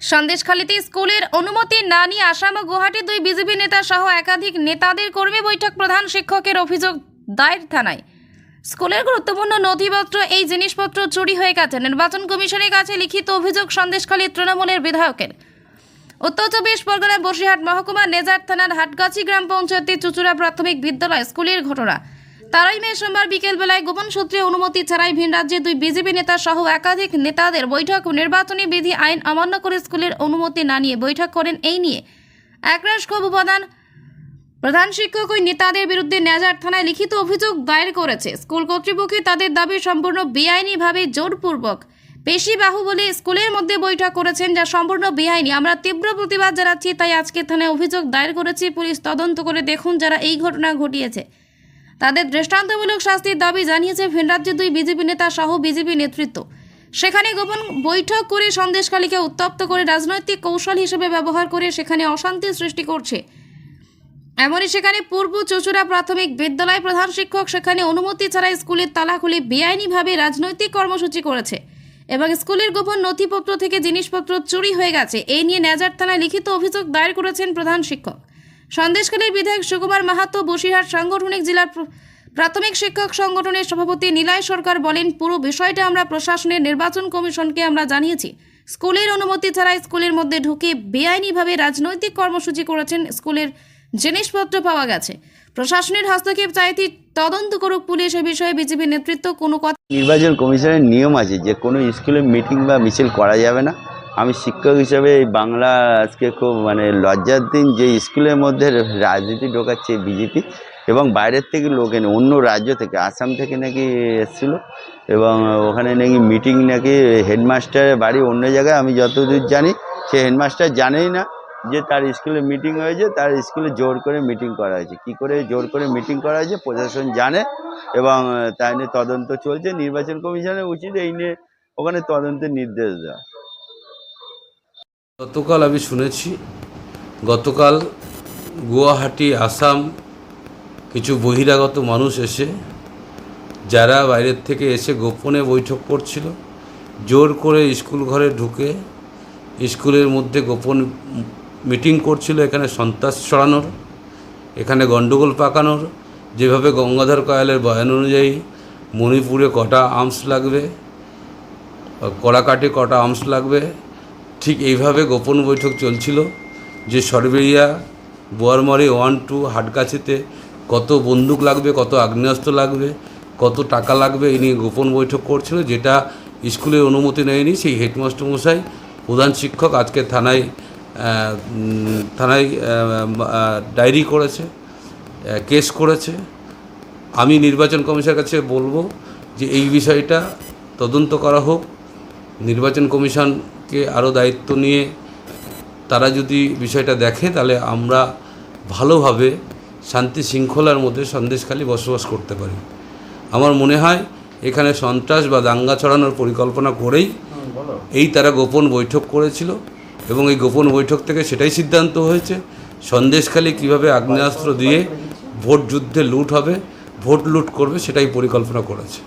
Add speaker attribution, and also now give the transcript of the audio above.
Speaker 1: সন্দেশখালীতে স্কুলের অনুমতি না নিয়ে আসাম ও গুয়াহাটি দুই বিজেপি নেতা সহ একাধিক নেতাদের কর্মী বৈঠক প্রধান শিক্ষকের অভিযোগ দায়ের থানায়। স্কুলের গুরুত্বপূর্ণ নথিপত্র, এই জিনিসপত্র চুরি হয়ে গেছে। নির্বাচন কমিশনের কাছে লিখিত অভিযোগ সন্দেশখালী তৃণমূলের বিধায়কের। উত্তর চব্বিশ পরগনা বসিরহাট মহকুমা নেজার থানার হাটগাছি গ্রাম পঞ্চায়েতের চুচুড়া প্রাথমিক বিদ্যালয় স্কুলের ঘটনা। তারাই মে সোমবার বিকেলবেলায় গোপন সূত্রে অনুমতি ছাড়াই ভিন রাজ্যে দুই বিজেপি নেতা সহ একাধিক নেতাদের বৈঠক নির্বাচনী বিধি আইন অমান্য করে স্কুলের অনুমতি না নিয়ে বৈঠক করেন এই নিয়ে। একরাশ ক্ষোভ উপাদান। প্রধান শিক্ষক ওই নেতাদের বিরুদ্ধে নেজার থানায় লিখিত অভিযোগ দায়ের করেছে। স্কুল কর্তৃপক্ষ তাদের দাবি সম্পূর্ণ বেআইনিভাবে জোরপূর্বক, পেশি বাহু বলে স্কুলের মধ্যে বৈঠক করেছেন যা সম্পূর্ণ বেআইনি। আমরা তীব্র প্রতিবাদ জানাচ্ছি, তাই আজকে থানায় অভিযোগ দায়ের করেছি। পুলিশ তদন্ত করে দেখুন যারা এই ঘটনা ঘটিয়েছে। তাদের দৃষ্টান্তমূলক শাস্তির দাবি জানিয়েছে ভিনরাজ্যে দুই বিজেপি নেতা সহ বিজেপি নেতৃত্ব। সেখানে গোপন বৈঠক করে সন্দেশকালীকে উত্তপ্ত করে রাজনৈতিক কৌশল হিসেবে ব্যবহার করে সেখানে অশান্তি সৃষ্টি করছে। এমনই সেখানে পূর্ব চচুড়া প্রাথমিক বিদ্যালয় প্রধান শিক্ষক সেখানে অনুমতি ছাড়া স্কুলের তালা খুলে বেআইনিভাবে রাজনৈতিক কর্মসূচি করেছে এবং স্কুলের গোপন নথিপত্র থেকে জিনিসপত্র চুরি হয়ে গেছে। এই নিয়ে নেজার থানায় লিখিত অভিযোগ দায়ের করেছেন প্রধান শিক্ষক। সন্দেশখালীর বিধায়ক সুকুমার মাহাতো বসিরহাট সাংগঠনিক জেলার প্রাথমিক শিক্ষক সংগঠনের সভাপতি নীলায় সরকার বলেন, পুরো বিষয়টা আমরা প্রশাসনের নির্বাচন কমিশনকে আমরা জানিয়েছি। স্কুলের অনুমতি ছাড়া স্কুলের মধ্যে ঢুকে বেআইনিভাবে রাজনৈতিক কর্মসূচি করেছেন স্কুলের জিনিসপত্র পাওয়া গেছে। প্রশাসনের হস্তক্ষেপ চাইতে তদন্ত করুক পুলিশ এ বিষয়ে বিজেপি নেতৃত্ব কোনো কথা
Speaker 2: নির্বাচন কমিশনের নিয়ম আছে যে কোনো স্কুলে মিটিং বা মিছিল করা যাবে না। আমি শিক্ষক হিসেবে এই বাংলা আজকে খুব মানে লজ্জার দিন যে স্কুলের মধ্যে রাজনীতি ঢোকাচ্ছে বিজেপি এবং বাইরের থেকে লোক এনে, অন্য রাজ্য থেকে, আসাম থেকে নাকি এসেছিল এবং ওখানে নাকি মিটিং নাকি হেডমাস্টারের বাড়ি অন্য জায়গায়, আমি যতদূর জানি সে হেডমাস্টার জানেই না যে তার স্কুলে মিটিং হয়েছে, তার স্কুলে জোর করে মিটিং করা হয়েছে। কি করে জোর করে মিটিং করা হয়েছে প্রশাসন জানে এবং তাই নিয়ে তদন্ত চলছে, নির্বাচন কমিশনের উচিত এই নিয়ে ওখানে তদন্তের নির্দেশ দেওয়া।
Speaker 3: গতকাল আমি শুনেছি, গতকাল গুয়াহাটি, আসাম কিছু বহিরাগত মানুষ এসে, যারা বাইরের থেকে এসে গোপনে বৈঠক করছিল, জোর করে স্কুল ঘরে ঢুকে স্কুলের মধ্যে গোপন মিটিং করছিল, এখানে সন্ত্রাস ছড়ানোর, এখানে গণ্ডগোল পাকানোর, যেভাবে গঙ্গাধর কয়ালের বয়ান অনুযায়ী মণিপুরে কটা আর্মস লাগবে কড়াকাটি কটা আর্মস লাগবে ঠিক এইভাবে গোপন বৈঠক চলছিল যে সরবেরিয়া বোয়ারমারি ওয়ান, টু, হাটগাছিতে কত বন্দুক লাগবে, কত আগ্নেয়াস্ত্র লাগবে, কত টাকা লাগবে, এই নিয়ে গোপন বৈঠক করছিল, যেটা স্কুলের অনুমতি নেয়নি সেই হেডমাস্টার মশাই প্রধান শিক্ষক আজকে থানায় থানায় ডায়েরি করেছে কেস করেছে। আমি নির্বাচন কমিশনের কাছে বলব যে এই বিষয়টা তদন্ত করা হোক নির্বাচন কমিশনকে আরও দায়িত্ব নিয়ে তারা যদি বিষয়টা দেখে, তাহলে আমরা ভালোভাবে শান্তি শৃঙ্খলার মধ্যে সন্দেশখালি বসবাস করতে পারি। আমার মনে হয় এখানে সন্ত্রাস বা দাঙ্গা ছড়ানোর পরিকল্পনা করেই এই তারা গোপন বৈঠক করেছিল এবং এই গোপন বৈঠক থেকে সেটাই সিদ্ধান্ত হয়েছে। সন্দেশখালি কীভাবে আগ্নেয়াস্ত্র দিয়ে ভোট যুদ্ধে লুট হবে, ভোট লুট করবে সেটাই পরিকল্পনা করেছে।